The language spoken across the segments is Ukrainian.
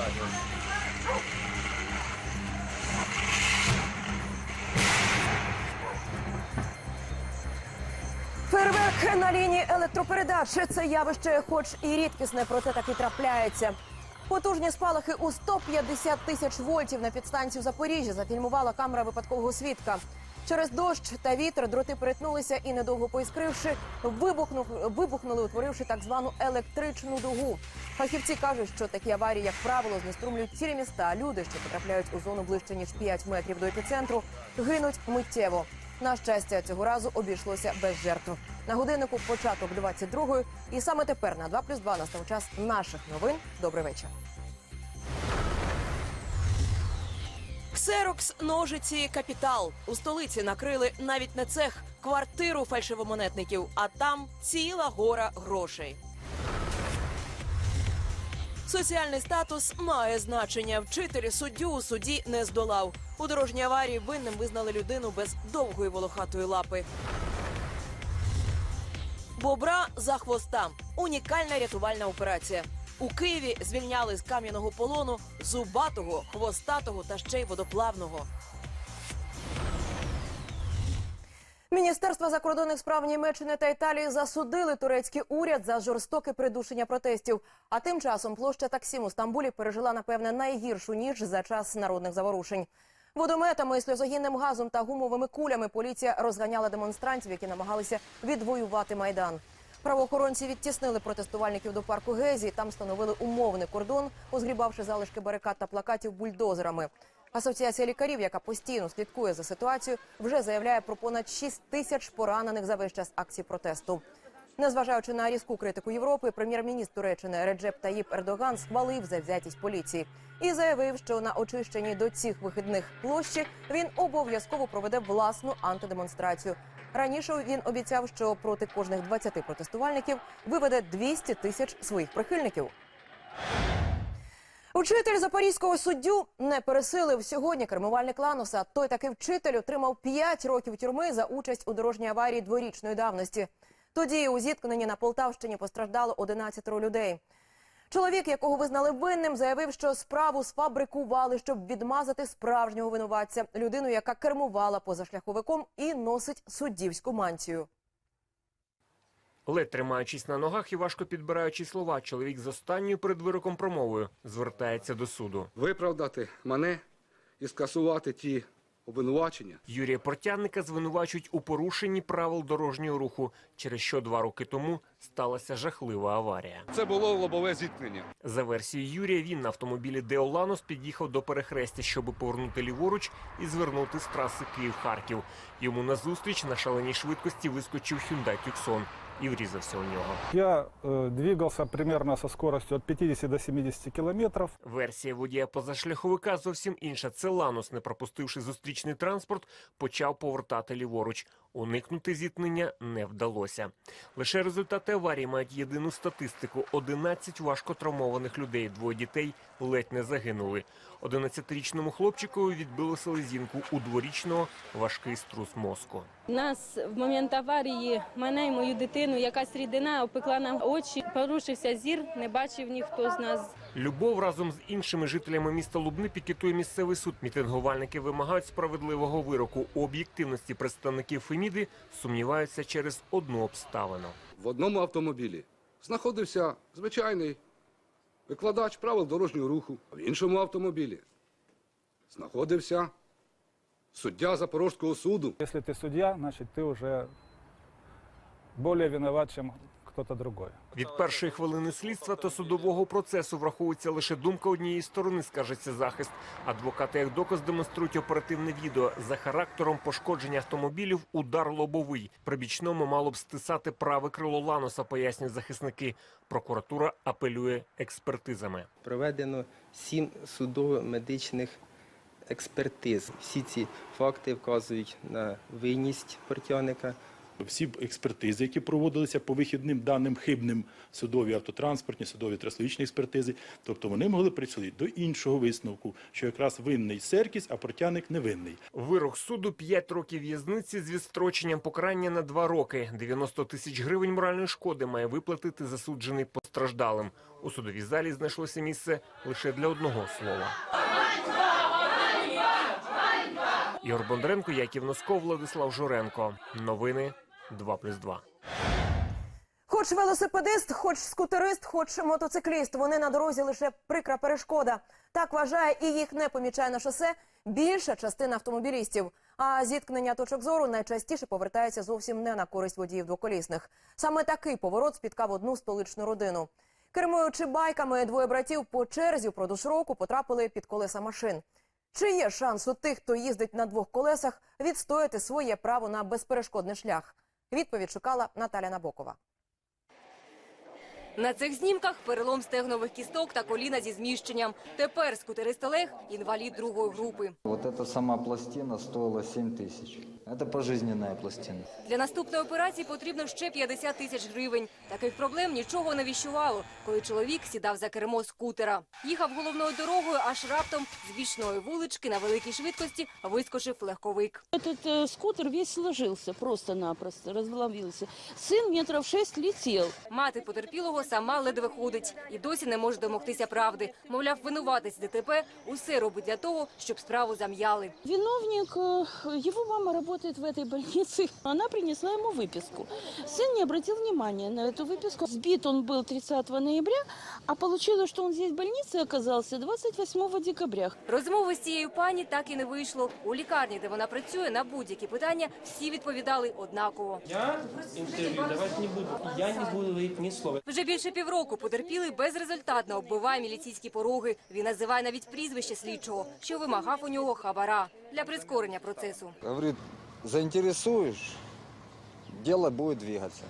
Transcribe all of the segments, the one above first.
радіо. Фейерверк на лінії електропередач це явище, хоч і рідкісне, проте таки трапляється. Потужні спалахи у 150 тисяч вольтів на підстанцію Запоріжжя зафільмувала камера випадкового свідка. Через дощ та вітер дроти перетнулися і, недовго поіскривши, вибухнув, вибухнули, утворивши так звану електричну дугу. Фахівці кажуть, що такі аварії, як правило, знеструмлюють цілі міста. Люди, що потрапляють у зону ближче ніж 5 метрів до епіцентру, гинуть миттєво. На щастя, цього разу обійшлося без жертв. На годиннику початок 22-ї. І саме тепер на 2 плюс 2 настав час наших новин. Добрий вечір. Ксерокс, ножиці, капітал. У столиці накрили навіть не цех, квартиру фальшивомонетників, а там ціла гора грошей. Соціальний статус має значення. Вчитель суддю у суді не здолав. У дорожній аварії винним визнали людину без довгої волохатої лапи. Бобра за хвоста. Унікальна рятувальна операція. У Києві звільняли з кам'яного полону зубатого, хвостатого та ще й водоплавного. Міністерство закордонних справ Німеччини та Італії засудили турецький уряд за жорстоке придушення протестів. А тим часом площа Таксім у Стамбулі пережила напевне найгіршу ніч за час народних заворушень. Водометами, сльозогінним газом та гумовими кулями поліція розганяла демонстрантів, які намагалися відвоювати майдан. Правоохоронці відтіснили протестувальників до парку Гезі. Там встановили умовний кордон, позгрібавши залишки барикад та плакатів бульдозерами. Асоціація лікарів, яка постійно слідкує за ситуацією, вже заявляє про понад 6 тисяч поранених за весь час акції протесту. Незважаючи на різку критику Європи, прем'єр-міністр Туреччини Реджеп Таїп Ердоган схвалив завзятість поліції і заявив, що на очищенні до цих вихідних площі він обов'язково проведе власну антидемонстрацію. Раніше він обіцяв, що проти кожних 20 протестувальників виведе 200 тисяч своїх прихильників. Учитель запорізького суддю не пересилив сьогодні кермувальник Ланоса. Той таки вчитель отримав 5 років тюрми за участь у дорожній аварії дворічної давності. Тоді у зіткненні на Полтавщині постраждало 11 людей. Чоловік, якого визнали винним, заявив, що справу сфабрикували, щоб відмазати справжнього винуватця, людину, яка кермувала позашляховиком і носить суддівську мантію. Ледь тримаючись на ногах і важко підбираючи слова, чоловік з останньою перед вироком промовою звертається до суду. виправдати мене і скасувати ті обвинувачення, Юрія Портянника звинувачують у порушенні правил дорожнього руху, через що два роки тому сталася жахлива аварія. Це було лобове зіткнення. За версією Юрія, він на автомобілі Деоланос під'їхав до перехрестя, щоб повернути ліворуч і звернути з траси Київ-Харків. Йому назустріч на шаленій швидкості вискочив Hyundai Tucson і врізався у нього. Я двигався двигался примерно со скоростю от 50 до 70 кілометрів. Версія водія позашляховика зовсім інша. Це ланус, не пропустивши зустрічний транспорт, почав повертати ліворуч. Уникнути зіткнення не вдалося. Лише результати аварії мають єдину статистику: 11 важко травмованих людей, двоє дітей ледь не загинули. 11-річному хлопчикові відбило селезінку, у дворічного важкий струс мозку. Нас в момент аварії, мене і мою дитину, якась рідина опекла нам очі, порушився зір, не бачив ніхто з нас. Любов разом з іншими жителями міста Лубни пікетує місцевий суд. Мітингувальники вимагають справедливого вироку. У об'єктивності представників Феміди сумніваються через одну обставину. В одному автомобілі знаходився звичайний викладач правил дорожнього руху, в іншому автомобілі знаходився суддя Запорозького суду. Если ты судья, значит ты уже более виноват, чем кто-то другой. Від першої хвилини слідства та судового процесу враховується лише думка однієї сторони, скажеться захист. Адвокати як доказ демонструють оперативне відео. За характером пошкодження автомобілів удар лобовий. При бічному мало б стисати праве крило Ланоса, пояснюють захисники. Прокуратура апелює експертизами. Проведено сім судово-медичних експертиз. Всі ці факти вказують на винність портяника Всі експертизи, які проводилися по вихідним даним хибним судові автотранспортні, судові трасловічні експертизи, тобто вони могли прийти до іншого висновку, що якраз винний Серкіс, а протяник невинний. Вирок суду 5 років в'язниці з відстроченням покарання на 2 роки. 90 тисяч гривень моральної шкоди має виплатити засуджений постраждалим. У судовій залі знайшлося місце лише для одного слова. Ігор Бондаренко, Яків Носков, Владислав Журенко. Новини 2+,2. Хоч велосипедист, хоч скутерист, хоч мотоцикліст, вони на дорозі лише прикра перешкода. Так вважає і їх не помічає на шосе більша частина автомобілістів. А зіткнення точок зору найчастіше повертається зовсім не на користь водіїв двоколісних. Саме такий поворот спіткав одну столичну родину. Кермуючи байками, двоє братів по черзі впродовж року потрапили під колеса машин. Чи є шанс у тих, хто їздить на двох колесах, відстояти своє право на безперешкодний шлях? Відповідь шукала Наталя Набокова. На цих знімках перелом стегнових кісток та коліна зі зміщенням. Тепер скутерист Олег – інвалід другої групи. Вот эта сама пластина стоила 7 тысяч. Это пожизненная пластина. Для наступної операції потрібно ще 50 тисяч гривень. Таких проблем нічого не віщувало, коли чоловік сідав за кермо скутера. Їхав головною дорогою, аж раптом з бічної вулички на великій швидкості вискочив легковик. Этот э, скутер весь сложился просто-напросто, разломился. Сын метров шесть летел. Мати потерпілого сама ледве ходить і досі не може домогтися правди. Мовляв, винуватець ДТП усе робить для того, щоб справу зам'яли. Виновник, э, его мама работает в этой больнице. Она принесла ему выписку. Сын не обратил внимания на эту выписку. Сбит он был 30 ноября, а получилось, что он здесь в больнице оказался 28 декабря. Розмови з цією пані так і не вийшло. У лікарні, де вона працює, на будь-які питання всі відповідали однаково. Я интервью давать не буду. Я не буду говорить ни слова. Вже більше півроку потерпілий безрезультатно оббиває міліцейські пороги. Він називає навіть прізвище слідчого, що вимагав у нього хабара для прискорення процесу. Говорит, заинтересуешь, дело будет двигаться.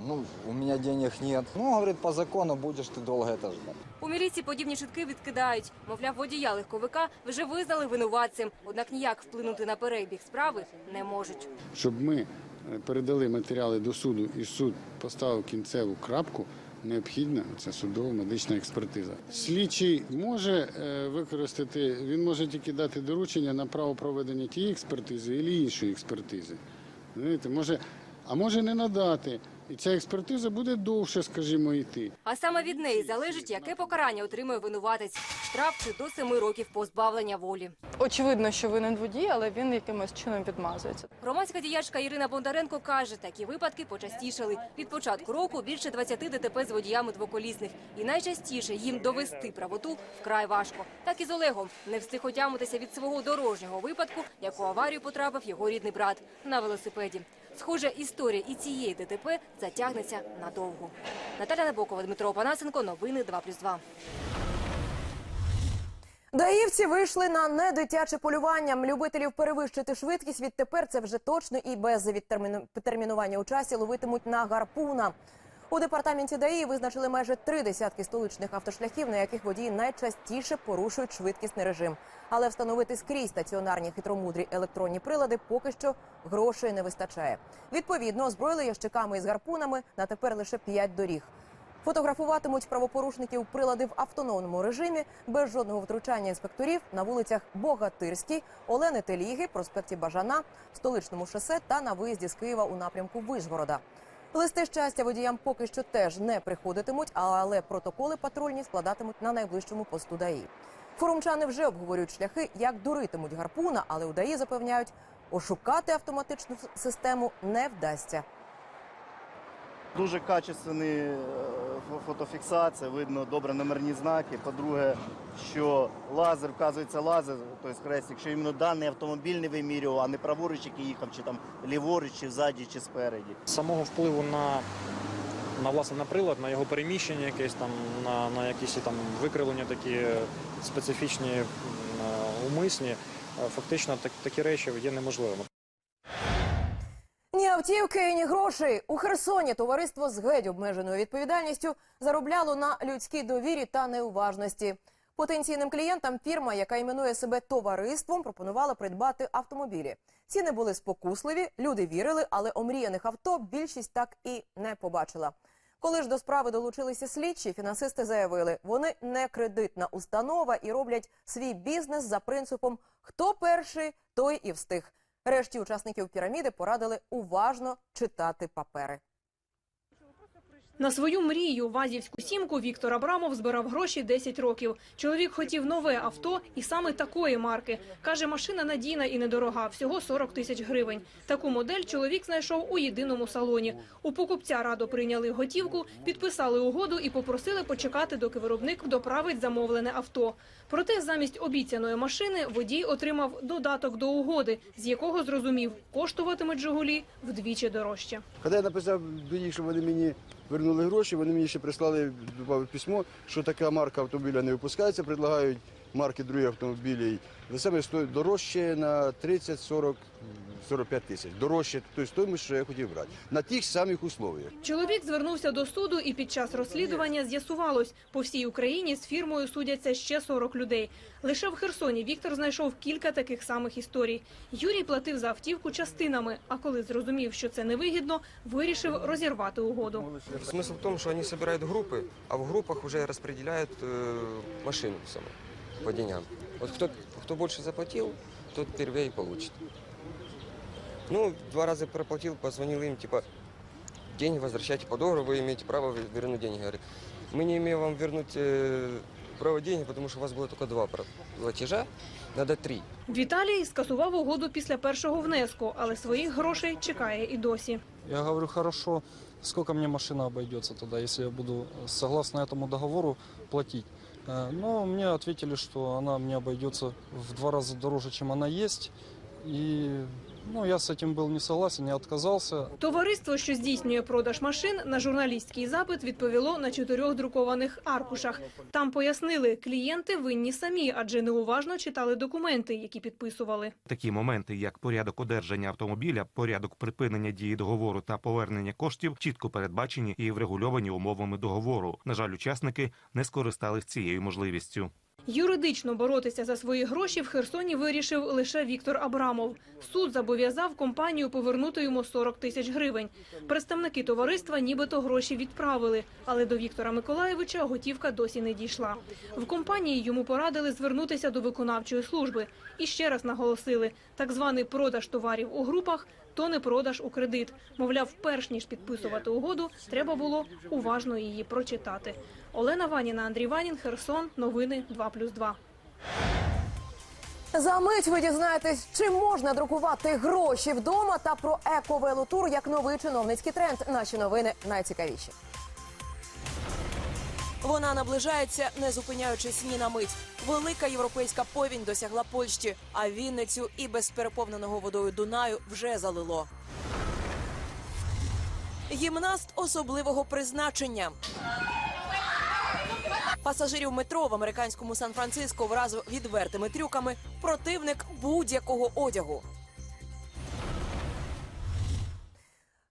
Ну, у меня денег нет. Ну, говорит, по закону будешь ты долго это ждать. У міліції подібні чутки відкидають. Мовляв, водія легковика вже визнали винуватцем, однак ніяк вплинути на перебіг справи не можуть. щоб ми передали матеріали до суду і суд поставив кінцеву крапку, необхідна ця судово-медична експертиза. Слідчий може е, використати, він може тільки дати доручення на право проведення тієї експертизи або іншої експертизи. Знаєте, може, а може не надати. І ця експертиза буде довше, скажімо, йти. А саме від неї залежить, яке покарання отримує винуватець. Штраф чи до семи років позбавлення волі. Очевидно, що винен водій, але він якимось чином підмазується. Громадська діячка Ірина Бондаренко каже, такі випадки почастішали. Від початку року більше 20 ДТП з водіями двоколісних. І найчастіше їм довести правоту вкрай важко. Так і з Олегом не встиг отямитися від свого дорожнього випадку, як у аварію потрапив його рідний брат на велосипеді. Схоже, історія і цієї ДТП затягнеться надовго. Наталя Набокова, Дмитро Панасенко, новини 2+,2. Даївці вийшли на недитяче полювання. Любителів перевищити швидкість відтепер це вже точно і без відтермінування у часі ловитимуть на гарпуна. У департаменті ДАІ визначили майже три десятки столичних автошляхів, на яких водії найчастіше порушують швидкісний режим. Але встановити скрізь стаціонарні хитромудрі електронні прилади поки що грошей не вистачає. Відповідно, озброїли ящиками із гарпунами на тепер лише п'ять доріг. Фотографуватимуть правопорушників прилади в автономному режимі без жодного втручання інспекторів на вулицях Богатирській, Олени Теліги, проспекті Бажана, столичному шосе та на виїзді з Києва у напрямку Вишгорода. Листи щастя водіям поки що теж не приходитимуть, але протоколи патрульні складатимуть на найближчому посту ДАІ. Форумчани вже обговорюють шляхи, як дуритимуть гарпуна, але у ДАІ запевняють, ошукати автоматичну систему не вдасться. Дуже качественний е, фотофіксація, видно добре номерні знаки. По-друге, що лазер, вказується лазер, тобто хрестик, що іменно даний автомобіль не вимірював, а не праворуч, який їхав, чи там ліворуч, чи ззаді, чи спереді. Самого впливу на, на власне на прилад, на його переміщення, якесь там, на, на якісь там викривлення такі специфічні, умисні, е, фактично так, такі речі є неможливими. Ні автівки, ні грошей. У Херсоні товариство з геть обмеженою відповідальністю заробляло на людській довірі та неуважності. Потенційним клієнтам фірма, яка іменує себе товариством, пропонувала придбати автомобілі. Ціни були спокусливі, люди вірили, але омріяних авто більшість так і не побачила. Коли ж до справи долучилися слідчі, фінансисти заявили, вони не кредитна установа і роблять свій бізнес за принципом хто перший, той і встиг. Решті учасників піраміди порадили уважно читати папери. На свою мрію вазівську сімку Віктор Абрамов збирав гроші 10 років. Чоловік хотів нове авто і саме такої марки. Каже, машина надійна і недорога, всього 40 тисяч гривень. Таку модель чоловік знайшов у єдиному салоні. У покупця радо прийняли готівку, підписали угоду і попросили почекати, доки виробник доправить замовлене авто. Проте замість обіцяної машини водій отримав додаток до угоди, з якого зрозумів, коштуватимуть «Жигулі» вдвічі дорожче. Коли я написав що вони мені вернули гроші, вони мені ще прислали письмо, що така марка автомобіля не випускається, предлагають марки других автомобілів. За саме сто- дорожче на 30, 40, 45 тисяч. Дорожче той стоїмость, що я хотів брати. На тих самих условиях. Чоловік звернувся до суду, і під час розслідування з'ясувалось, по всій Україні з фірмою судяться ще 40 людей. Лише в Херсоні Віктор знайшов кілька таких самих історій. Юрій платив за автівку частинами, а коли зрозумів, що це невигідно, вирішив розірвати угоду. Смысл в том, что они собирают группы, а в группах уже распределяют э, машину саму по деньгам. Вот кто, кто больше заплатил, тот первее и получит. Ну, два раза проплатил, позвонил им, типа, деньги возвращайте по договору, вы имеете право ве- вернуть деньги. Говорят, мы не имеем вам вернуть э, право деньги, потому что у вас было только два пра- платежа, надо три. Віталій скасував угоду після першого внеску, але своїх грошей чекає і досі. Я говорю, хорошо, сколько мне машина обойдется тогда, если я буду э, согласно этому договору платить. Э, Но мне ответили, что она мне обойдется в два раза дороже, чем она есть. И ну, я с этим был не согласен, я отказался. Товариство, що здійснює продаж машин, на журналістський запит відповіло на чотирьох друкованих аркушах. Там пояснили, клієнти винні самі, адже неуважно читали документи, які підписували. Такі моменти, як порядок одержання автомобіля, порядок припинення дії договору та повернення коштів, чітко передбачені і врегульовані умовами договору. На жаль, учасники не скористались цією можливістю. Юридично боротися за свої гроші в Херсоні вирішив лише Віктор Абрамов. Суд зобов'язав компанію повернути йому 40 тисяч гривень. Представники товариства нібито гроші відправили, але до Віктора Миколаєвича готівка досі не дійшла. В компанії йому порадили звернутися до виконавчої служби. І ще раз наголосили, так званий продаж товарів у групах – то не продаж у кредит. Мовляв, перш ніж підписувати угоду, треба було уважно її прочитати. Олена Ваніна, Андрій Ванін, Херсон. Новини 2+,2. За мить ви дізнаєтесь, чи можна друкувати гроші вдома та про еко-велотур як новий чиновницький тренд. Наші новини найцікавіші. Вона наближається, не зупиняючись ні на мить. Велика європейська повінь досягла Польщі, а Вінницю і без переповненого водою Дунаю вже залило. Гімнаст особливого призначення. Пасажирів метро в американському Сан-Франциско вразив відвертими трюками противник будь-якого одягу.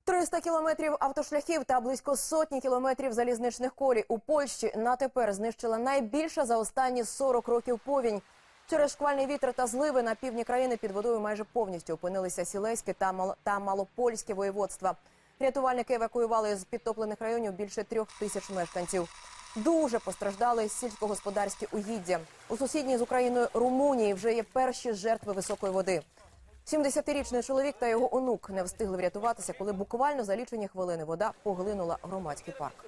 300 кілометрів автошляхів та близько сотні кілометрів залізничних колій у Польщі на тепер знищила найбільша за останні 40 років повінь. Через шквальний вітер та зливи на півдні країни під водою майже повністю опинилися Сілеське та, Мал... та Малопольське воєводства. Рятувальники евакуювали з підтоплених районів більше трьох тисяч мешканців. Дуже постраждали сільськогосподарські угіддя. У сусідній з Україною Румунії вже є перші жертви високої води. 70-річний чоловік та його онук не встигли врятуватися, коли буквально за лічені хвилини вода поглинула громадський парк.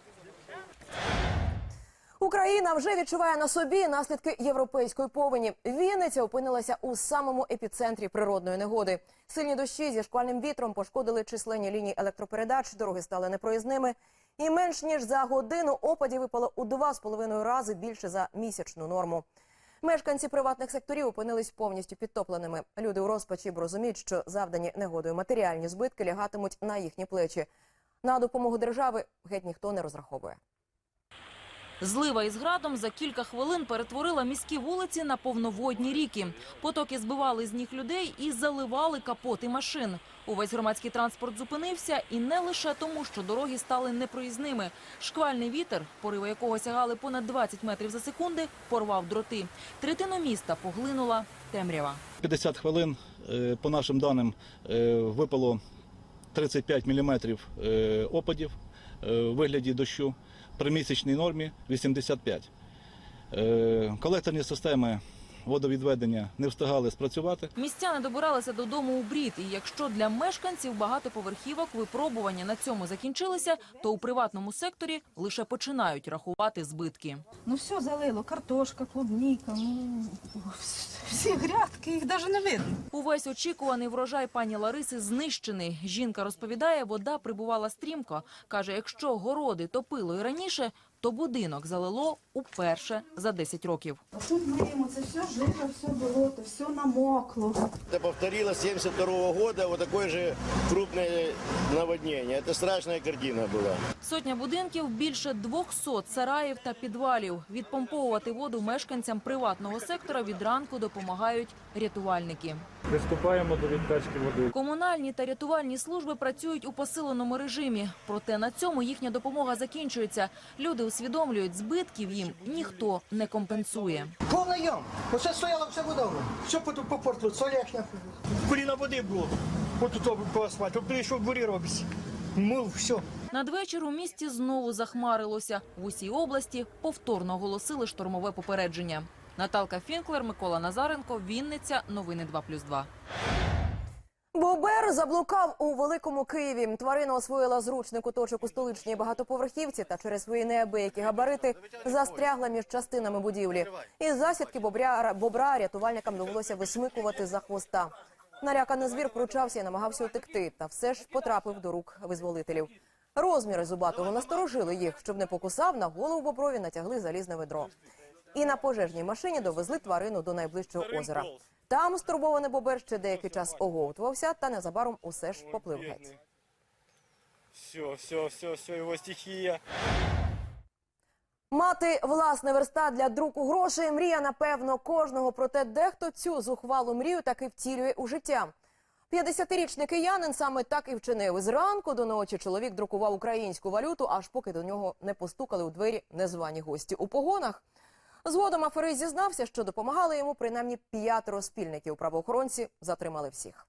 Україна вже відчуває на собі наслідки європейської повені. Вінниця опинилася у самому епіцентрі природної негоди. Сильні дощі зі шквальним вітром пошкодили численні лінії електропередач, дороги стали непроїзними. І менш ніж за годину опадів випало у два з половиною рази більше за місячну норму. Мешканці приватних секторів опинились повністю підтопленими. Люди у розпачі бо розуміють, що завдані негодою матеріальні збитки лягатимуть на їхні плечі. На допомогу держави геть ніхто не розраховує. Злива із градом за кілька хвилин перетворила міські вулиці на повноводні ріки. Потоки збивали з ніг людей і заливали капоти машин. Увесь громадський транспорт зупинився, і не лише тому, що дороги стали непроїзними. Шквальний вітер, пориви якого сягали понад 20 метрів за секунди, порвав дроти. Третину міста поглинула темрява. 50 хвилин, е, по нашим даним, е, випало 35 мм опадів е, у вигляді дощу. При місячній нормі 85. Е, Колекторні системи водовідведення не встигали спрацювати. Містяни добиралися додому у брід, і якщо для мешканців багатоповерхівок випробування на цьому закінчилися, то у приватному секторі лише починають рахувати збитки. Ну все залило, картошка, клубніка, ну всі грядки, їх навіть не видно. Увесь очікуваний врожай пані Лариси знищений. Жінка розповідає, вода прибувала стрімко. Каже, якщо городи топило і раніше, то будинок залило уперше за 10 років. Тут миємо, це все жито, все болото, все намокло. Это повторилось 72 года, вот такое же крупное наводнение. Это страшная картина была. Сотня будинків, більше 200 сараїв та підвалів. Відпомповувати воду мешканцям приватного сектора від ранку допомагають рятувальники. Приступаємо до відкачки води. Комунальні та рятувальні служби працюють у посиленому режимі. Проте на цьому їхня допомога закінчується. Люди усвідомлюють, збитків їм ніхто не компенсує. Повна ям. Оце стояла вся вода. Все по по порту, соляшня. Коліна води було. От тут по асфальту. Прийшов бурі робиться. Мив, все. Надвечір у місті знову захмарилося. В усій області повторно оголосили штормове попередження. Наталка Фінклер, Микола Назаренко, Вінниця. Новини 2+,2. Бобер заблукав у великому Києві. Тварина освоїла зручний куточок у столичній багатоповерхівці та через свої неабиякі габарити застрягла між частинами будівлі. Із засідки бобря бобра рятувальникам довелося висмикувати за хвоста. Наляканий звір пручався і намагався утекти, та все ж потрапив до рук визволителів. Розміри зубатого насторожили їх, щоб не покусав. На голову боброві натягли залізне ведро. І на пожежній машині довезли тварину до найближчого озера. Там стурбований бобер ще деякий час оговтувався, та незабаром усе ж поплив геть. Все, все, все, все, його стихія. Мати власний верстат для друку грошей мрія, напевно, кожного. Проте дехто цю зухвалу мрію таки втілює у життя. 50-річний киянин саме так і вчинив. Зранку до ночі чоловік друкував українську валюту, аж поки до нього не постукали у двері незвані гості у погонах. Згодом аферист зізнався, що допомагали йому принаймні п'ятеро спільників. Правоохоронці затримали всіх.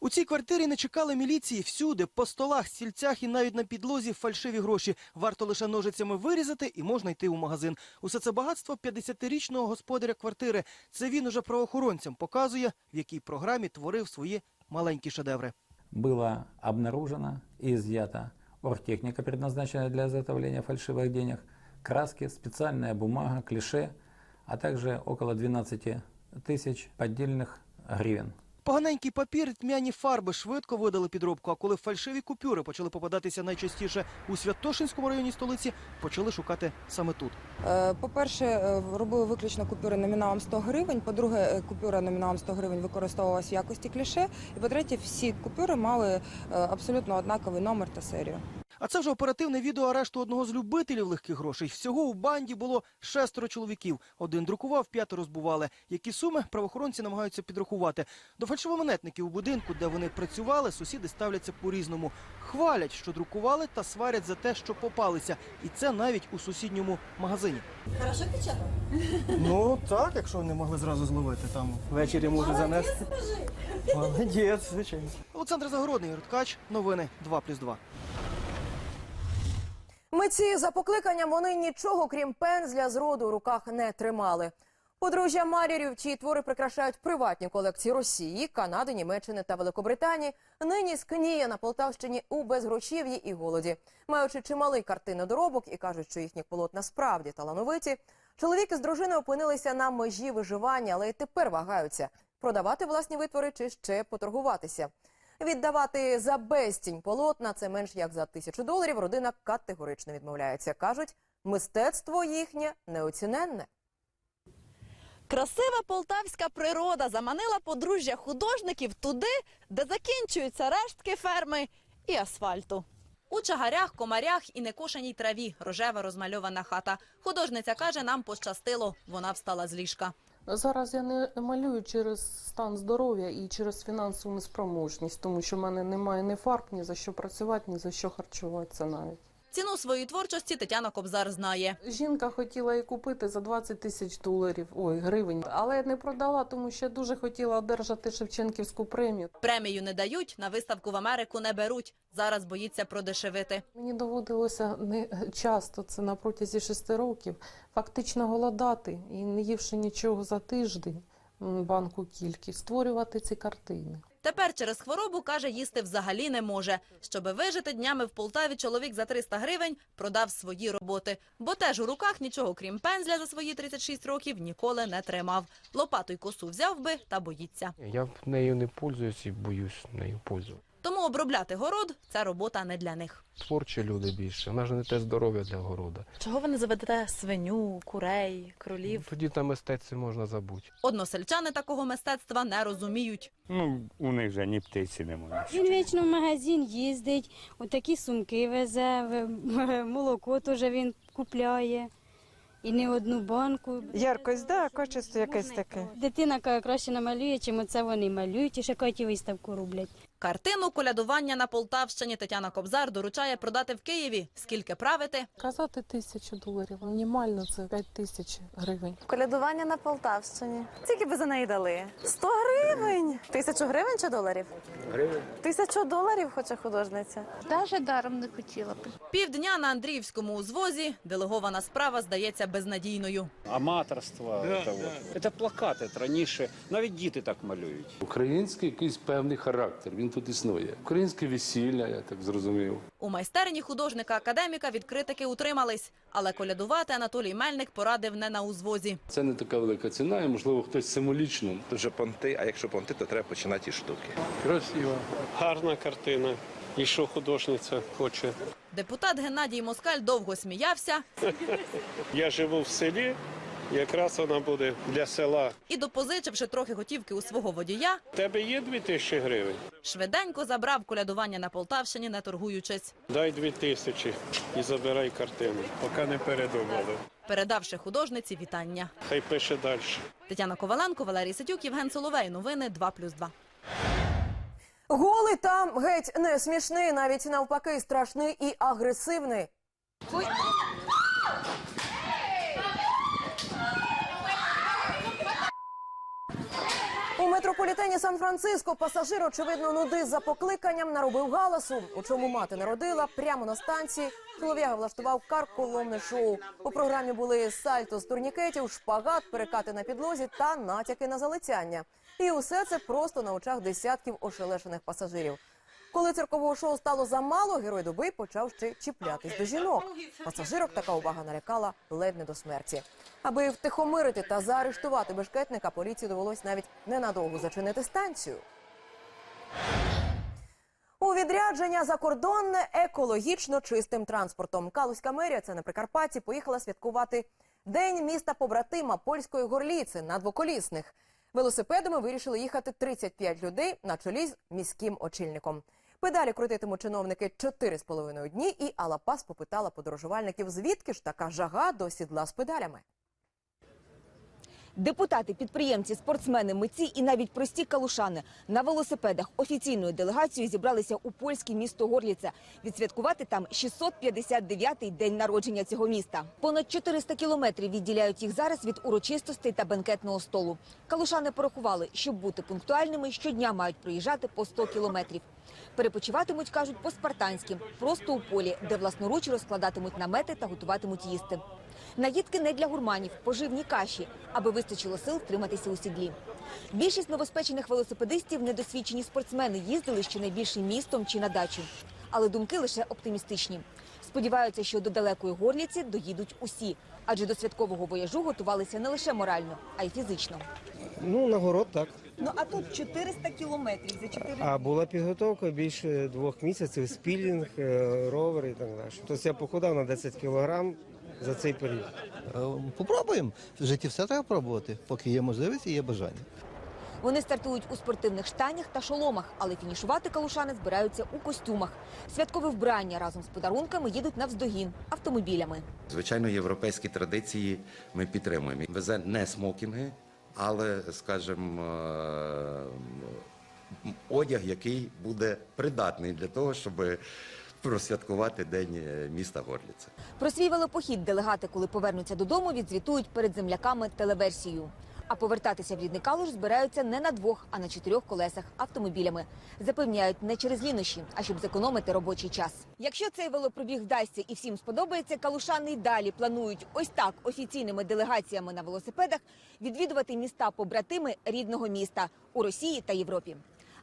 У цій квартирі не чекали міліції всюди, по столах, стільцях і навіть на підлозі фальшиві гроші. Варто лише ножицями вирізати і можна йти у магазин. Усе це багатство 50-річного господаря квартири. Це він уже правоохоронцям показує, в якій програмі творив свої маленькі шедеври. было обнаружено и изъято оргтехника, предназначенная для изготовления фальшивых денег, краски, специальная бумага, клише, а также около 12 тысяч поддельных гривен. Поганенький папір, тьмяні фарби швидко видали підробку. А коли фальшиві купюри почали попадатися найчастіше у Святошинському районі столиці, почали шукати саме тут. Е, По-перше, е, робили виключно купюри номіналом 100 гривень. По-друге, е, купюра номіналом 100 гривень використовувалась в якості кліше. І по-третє, всі купюри мали абсолютно однаковий номер та серію. А це вже оперативне відео арешту одного з любителів легких грошей. Всього у банді було шестеро чоловіків. Один друкував, п'ятеро збували. Які суми правоохоронці намагаються підрахувати. До фальшивомонетників у будинку, де вони працювали, сусіди ставляться по-різному. Хвалять, що друкували, та сварять за те, що попалися. І це навіть у сусідньому магазині. Хорошо печатано? Ну так, якщо не могли зразу зловити, там ввечері може занести. Молодець, звичайно. Олександр Загородний, Ткач, новини 2+,2. Митці за покликанням вони нічого, крім пензля, з роду у руках не тримали. Подружжя Марірів, чиї твори прикрашають приватні колекції Росії, Канади, Німеччини та Великобританії, нині скніє на Полтавщині у безгрошів'ї і голоді. Маючи чималий картинний доробок і кажуть, що їхні полотна справді талановиті, чоловік із дружиною опинилися на межі виживання, але й тепер вагаються – продавати власні витвори чи ще поторгуватися. Віддавати за безцінь полотна це менш як за тисячу доларів. Родина категорично відмовляється. кажуть, мистецтво їхнє неоціненне. Красива полтавська природа заманила подружжя художників туди, де закінчуються рештки ферми і асфальту. У чагарях, комарях і некошеній траві рожева розмальована хата. Художниця каже, нам пощастило, вона встала з ліжка. Зараз я не малюю через стан здоров'я і через фінансову неспроможність, тому що в мене немає ні фарб, ні за що працювати, ні за що харчуватися навіть. Ціну своєї творчості Тетяна Кобзар знає. Жінка хотіла її купити за 20 тисяч доларів, ой, гривень, але не продала, тому що дуже хотіла одержати Шевченківську премію. Премію не дають, на виставку в Америку не беруть. Зараз боїться продешевити. Мені доводилося не часто, це на протязі шести років, фактично голодати і не ївши нічого за тиждень, банку кількість, створювати ці картини. Тепер через хворобу, каже, їсти взагалі не може. Щоби вижити днями в Полтаві, чоловік за 300 гривень продав свої роботи. Бо теж у руках нічого, крім пензля за свої 36 років, ніколи не тримав. Лопату й косу взяв би та боїться. Я нею не пользуюсь і боюсь нею пользуватися. Тому обробляти город – це робота не для них. Творчі люди більше, вона ж не те здоров'я для города. Чого ви не заведете свиню, курей, кролів? Тоді там мистецтві можна забути. Односельчани такого мистецтва не розуміють. Ну, у них вже ні птиці немає. Він вічно в магазин їздить, отакі сумки везе, молоко теж він купляє. І не одну банку. Яркость, да, качество якесь таке. Дитина краще намалює, чим оце вони малюють, і ще кажуть, і виставку роблять. Картину колядування на Полтавщині Тетяна Кобзар доручає продати в Києві. Скільки правити? Казати тисячу доларів, мінімально це 5 тисяч гривень. Колядування на Полтавщині. Скільки би за неї дали? 100 гривень. Тисячу гривень чи доларів? Гривень. Тисячу доларів хоче художниця. Даже даром не хотіла б. Півдня на Андріївському узвозі делегована справа здається безнадійною. Аматорство. Да, це, от. це плакати раніше. Навіть діти так малюють. Український якийсь певний характер, він тут існує. Українське весілля, я так зрозумів. У майстерні художника-академіка від критики утримались, але колядувати Анатолій Мельник порадив не на узвозі. Це не така велика ціна, і можливо хтось символічно. Дуже понти, а якщо понти, то треба починати штуки. Красиво. Гарна картина. І що художниця хоче? Депутат Геннадій Москаль довго сміявся Я живу в селі, якраз вона буде для села. і, допозичивши трохи готівки у свого водія, тебе є дві тисячі гривень? швиденько забрав колядування на Полтавщині, не торгуючись. Дай дві тисячі і забирай картину, поки не передумали. Передавши художниці вітання. Хай пише далі. Тетяна Коваленко, Валерій Сидюк, Євген Соловей. Новини 2+,2. Голий там геть не смішний, навіть навпаки, страшний і агресивний. У метрополітені Сан-Франциско пасажир, очевидно, нуди за покликанням наробив галасу. У чому мати народила прямо на станції. Чоловіка влаштував карколомне шоу. У програмі були сальто з турнікетів, шпагат, перекати на підлозі та натяки на залицяння. І усе це просто на очах десятків ошелешених пасажирів. Коли циркового шоу стало замало, герой доби почав ще чіплятись до жінок. Пасажирок така увага налякала ледь не до смерті. Аби втихомирити та заарештувати бешкетника, поліції довелось навіть ненадовго зачинити станцію. У відрядження закордонне екологічно чистим транспортом. Калузька мерія, це на Прикарпатті, поїхала святкувати День міста побратима польської горліци на двоколісних. Велосипедами вирішили їхати 35 людей на чолі з міським очільником. Педалі крутитимуть чиновники 4,5 дні, і Алапас попитала подорожувальників, звідки ж така жага до сідла з педалями. Депутати, підприємці, спортсмени, митці і навіть прості калушани на велосипедах офіційною делегацією зібралися у польське місто Горліце відсвяткувати там 659-й день народження цього міста. Понад 400 кілометрів відділяють їх зараз від урочистостей та бенкетного столу. Калушани порахували, щоб бути пунктуальними, щодня мають проїжджати по 100 кілометрів. Перепочиватимуть, кажуть, по-спартанськи, просто у полі, де власноруч розкладатимуть намети та готуватимуть їсти. Наїдки не для гурманів, поживні каші, аби вистачило сил втриматися у сідлі. Більшість новоспечених велосипедистів недосвідчені спортсмени їздили щонайбільше містом чи на дачу. Але думки лише оптимістичні. Сподіваються, що до далекої горліці доїдуть усі, адже до святкового вояжу готувалися не лише морально, а й фізично. Ну, на город так. Ну а тут 400 кілометрів за 4 А була підготовка більше двох місяців, спілінг, е, ровер і так далі. Тобто я похудав на 10 кілограм за цей період. Попробуємо. В житті все треба пробувати, поки є можливість і є бажання. Вони стартують у спортивних штанях та шоломах, але фінішувати калушани збираються у костюмах. Святкове вбрання разом з подарунками їдуть навздогін автомобілями. Звичайно, європейські традиції ми підтримуємо. Везе не смокінги але, скажімо, е, одяг, який буде придатний для того, щоб просвяткувати День е, міста Горліця. Про свій велопохід делегати, коли повернуться додому, відзвітують перед земляками телеверсією. А повертатися в рідний Калуш збираються не на двох, а на чотирьох колесах автомобілями. Запевняють не через лінощі, а щоб зекономити робочий час. Якщо цей велопробіг вдасться і всім сподобається, калушани й далі планують ось так офіційними делегаціями на велосипедах відвідувати міста побратими рідного міста у Росії та Європі.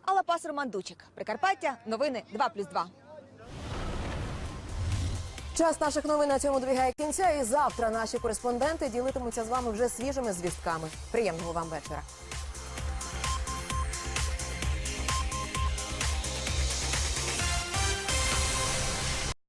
Алла Пас, Роман Дучик, Прикарпаття, новини 2+,2. Час наших новин на цьому добігає кінця. І завтра наші кореспонденти ділитимуться з вами вже свіжими звістками. Приємного вам вечора.